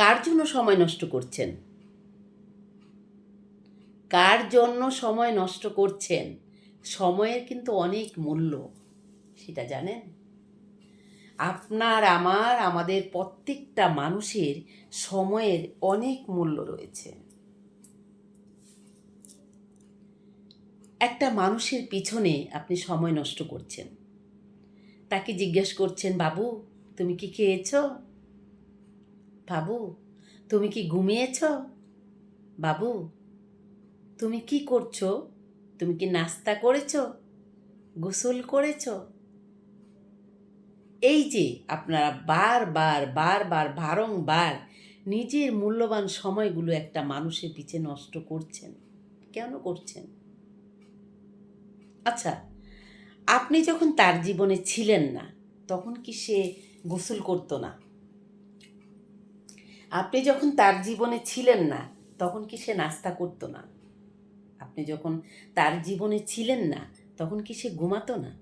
কার জন্য সময় নষ্ট করছেন? কার জন্য সময় নষ্ট করছেন? সময়ের কিন্তু অনেক মূল্য, সেটা জানেন? আপনার, আমার, আমাদের প্রত্যেকটা মানুষের সময়ের অনেক মূল্য রয়েছে। একটা মানুষের পিছনে আপনি সময় নষ্ট করছেন। তাকে জিজ্ঞেস করছেন, বাবু, তুমি কি খেয়েছ? বাবু, তুমি কি ঘুমিয়েছ? বাবু, তুমি কি করছ? তুমি কি নাস্তা করেছ? গোসল করেছ? এই যে আপনারা বারবার বারবার বারংবার নিজের মূল্যবান সময়গুলো একটা মানুষের পিছে নষ্ট করছেন। কেন করছেন? আচ্ছা আপনি যখন তার জীবনে ছিলেন না, তখন কি সে গোসল করতো না? আপনি যখন তার জীবনে ছিলেন না, তখন কি সে নাস্তা করতো না? আপনি যখন তার জীবনে ছিলেন না, তখন কি সে ঘুমাতো না?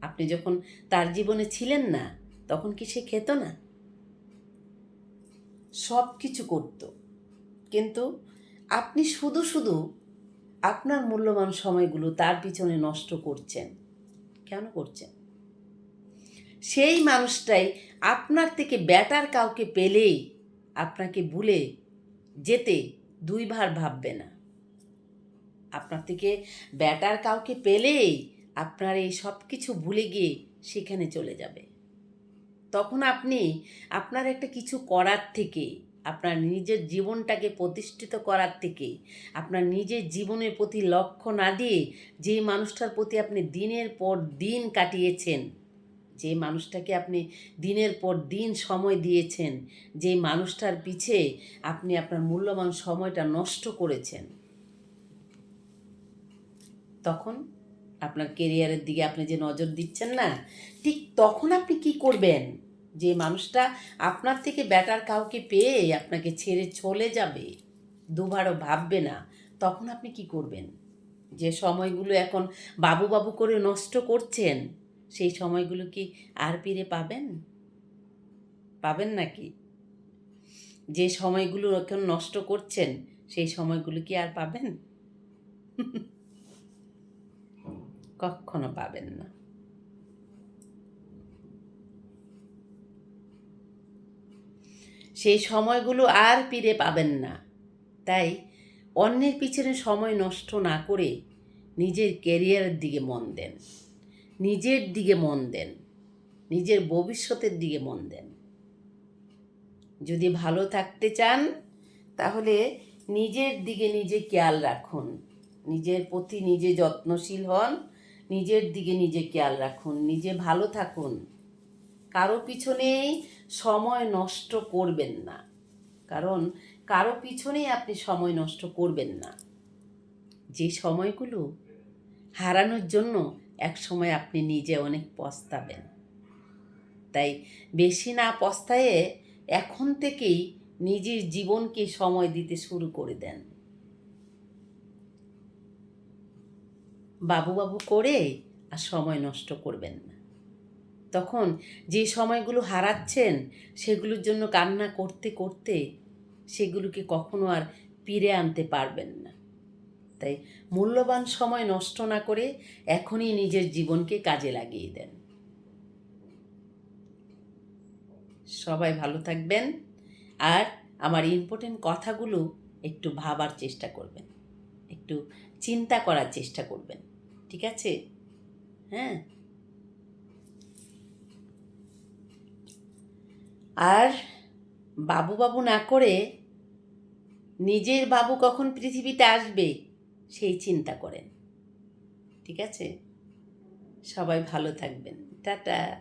আপনি যখন তার জীবনে ছিলেন না, তখন কি সে খেত না? সব কিছু করতো। কিন্তু আপনি শুধু শুধু আপনার মূল্যবান সময়গুলো তার পিছনে নষ্ট করছেন। কেন করছেন? সেই মানুষটাই আপনার থেকে ব্যাটার কাউকে পেলেই আপনাকে ভুলে যেতে দুইবার ভাববে না। আপনার থেকে ব্যাটার কাউকে পেলেই আপনার এই সব কিছু ভুলে গিয়ে সেখানে চলে যাবে। তখন আপনি আপনার একটা কিছু করার থেকে, আপনার নিজের জীবনটাকে প্রতিষ্ঠিত করার থেকে, আপনার নিজের জীবনের প্রতি লক্ষ্য না দিয়ে যে মানুষটার প্রতি আপনি দিনের পর দিন কাটিয়েছেন যে মানুষটাকে আপনি দিনের পর দিন সময় দিয়েছেন, যে মানুষটার পিছে আপনি আপনার মূল্যবান সময়টা নষ্ট করেছেন, তখন আপনার কেরিয়ারের দিকে আপনি যে নজর দিচ্ছেন না, ঠিক তখন আপনি কি করবেন? যে মানুষটা আপনার থেকে ব্যাটার কাউকে পেয়ে আপনাকে ছেড়ে চলে যাবে, দুবারও ভাববে না, তখন আপনি কি করবেন? যে সময়গুলো এখন বাবু বাবু করে নষ্ট করছেন সেই সময়গুলো কি আর ফিরে পাবেন? পাবেন নাকি? যে সময়গুলো এখন নষ্ট করছেন, সেই সময়গুলো কি আর পাবেন? কখনো পাবেন না। সেই সময়গুলো আর ফিরে পাবেন না। তাই অন্যের পিছনে সময় নষ্ট না করে নিজের কেরিয়ারের দিকে মন দেন। নিজের দিকে মন দেন, নিজের ভবিষ্যতের দিকে মন দেন। যদি ভালো থাকতে চান, তাহলে নিজের দিকে নিজে খেয়াল রাখুন, নিজের প্রতি নিজে যত্নশীল হন, নিজের দিকে নিজে খেয়াল রাখুন, নিজে ভালো থাকুন। কারও পিছনেই সময় নষ্ট করবেন না, কারণ কারও পিছনেই আপনি সময় নষ্ট করবেন না। যে সময়গুলো হারানোর জন্য এক সময় আপনি নিজে অনেক পস্তাবেন। তাই বেশি না পস্তায়ে এখন থেকেই নিজের জীবনকে সময় দিতে শুরু করে দেন। বাবু বাবু করে আর সময় নষ্ট করবেন না। তখন যে সময়গুলো হারাচ্ছেন, সেগুলোর জন্য কান্না করতে করতে সেগুলোকে কখনো আর ফিরে আনতে পারবেন না। তাই মূল্যবান সময় নষ্ট না করে এখনই নিজের জীবনকে কাজে লাগিয়ে দেন। সবাই ভালো থাকবেন আর আমার ইম্পর্টেন্ট কথাগুলো একটু ভাবার চেষ্টা করবেন। একটু চিন্তা করার চেষ্টা করবেন, ঠিক আছে? হ্যাঁ? আর বাবু বাবু না করে নিজের বাবু কখন পৃথিবীতে আসবে? সেই চিন্তা করেন। ঠিক আছে? সবাই ভালো থাকবেন। টাটা।